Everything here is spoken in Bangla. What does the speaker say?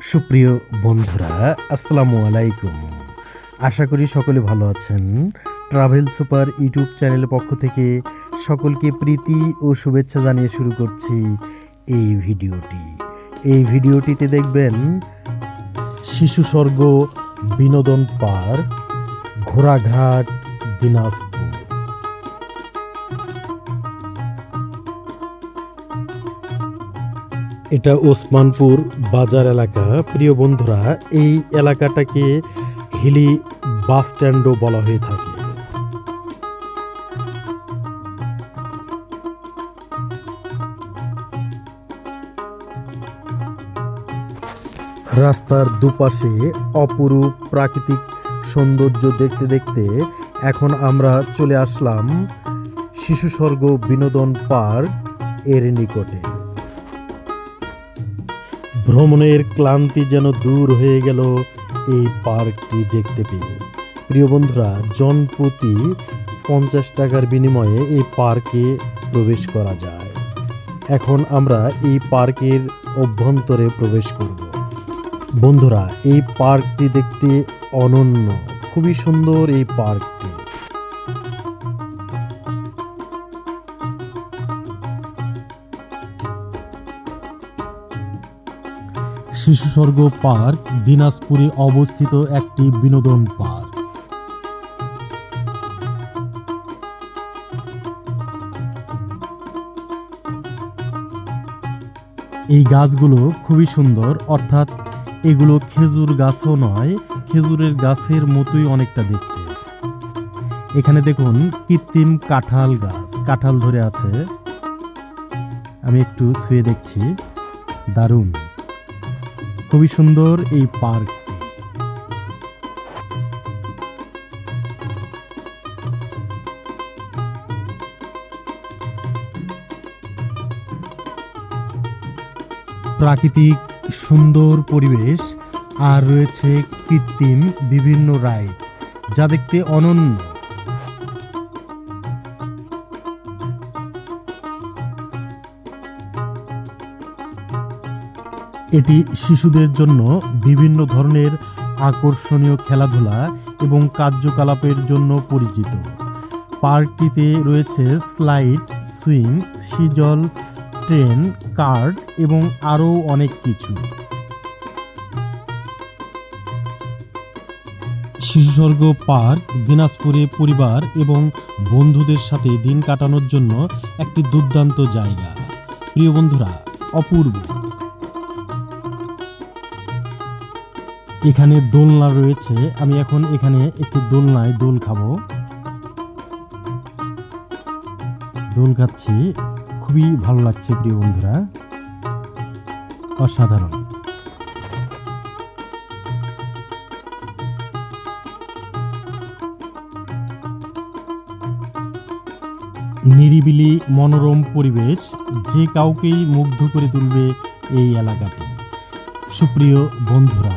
সুপ্রিয় বন্ধুরা, আসসালামু আলাইকুম। আশা করি সকলে ভালো আছেন। ট্রাভেল সুপার ইউটিউব চ্যানেলের পক্ষ থেকে সকলকে প্রীতি ও শুভেচ্ছা জানিয়ে শুরু করছি এই ভিডিওটি। এই ভিডিওটিতে দেখবেন শিশু স্বর্গ বিনোদন পার্ক, ঘোড়াঘাট, দিনাজপুর এটা ওসমানপুর বাজার এলাকা। প্রিয় বন্ধুরা, এই এলাকাটাকে হিলি বাস স্ট্যান্ডও বলা হয়ে থাকে। রাস্তার দুপাশে অপরূপ প্রাকৃতিক সৌন্দর্য দেখতে দেখতে এখন আমরা চলে আসলাম শিশু স্বর্গ বিনোদন পার্কের নিকটে। ভ্রমণের ক্লান্তি যেন দূর হয়ে গেল, এই পার্কটি দেখতে পেয়ে। প্রিয় বন্ধুরা জনপ্রতি পঞ্চাশ টাকার বিনিময়ে এই পার্কে প্রবেশ করা যায়। এখন আমরা এই পার্কের অভ্যন্তরে প্রবেশ করব। বন্ধুরা, এই পার্কটি দেখতে অনন্য। খুবই সুন্দর এই পার্কটি। শিশু স্বর্গ পার্ক, দিনাজপুরে অবস্থিত একটি বিনোদন পার্ক। এই গাছগুলো খুবই সুন্দর, অর্থাৎ এগুলো খেজুর গাছও নয়, খেজুরের গাছের মতোই অনেকটা দেখতে। এখানে দেখুন, কৃত্রিম কাঁঠাল গাছ, কাঁঠাল ধরে আছে। আমি একটু ছুঁয়ে দেখছি। দারুণ। খুবই সুন্দর এই পার্ক। প্রাকৃতিক, সুন্দর পরিবেশ আর রয়েছে কৃত্রিম বিভিন্ন রাইড, যা দেখতে অনন্য। এটি শিশুদের জন্য বিভিন্ন ধরনের আকর্ষণীয় খেলাধুলা এবং কার্যকলাপের জন্য পরিচিত। পার্কটিতে রয়েছে স্লাইড, সুইং, সিজল, ট্রেন, কার্ড এবং আরও অনেক কিছু। শিশুস্বর্গ পার্ক, দিনাজপুরে পরিবার এবং বন্ধুদের সাথে দিন কাটানোর জন্য একটি দুর্দান্ত জায়গা। প্রিয় বন্ধুরা, অপূর্ব। এখানে দোলনা রয়েছে। আমি এখন এখানে একটু দোলনায় দোল খাব। দোল খাচ্ছি। খুবই ভালো লাগছে প্রিয় বন্ধুরা। অসাধারণ। নিরিবিলি মনোরম পরিবেশ যে কাউকেই মুগ্ধ করে তুলবে এই এলাকাটি। সুপ্রিয় বন্ধুরা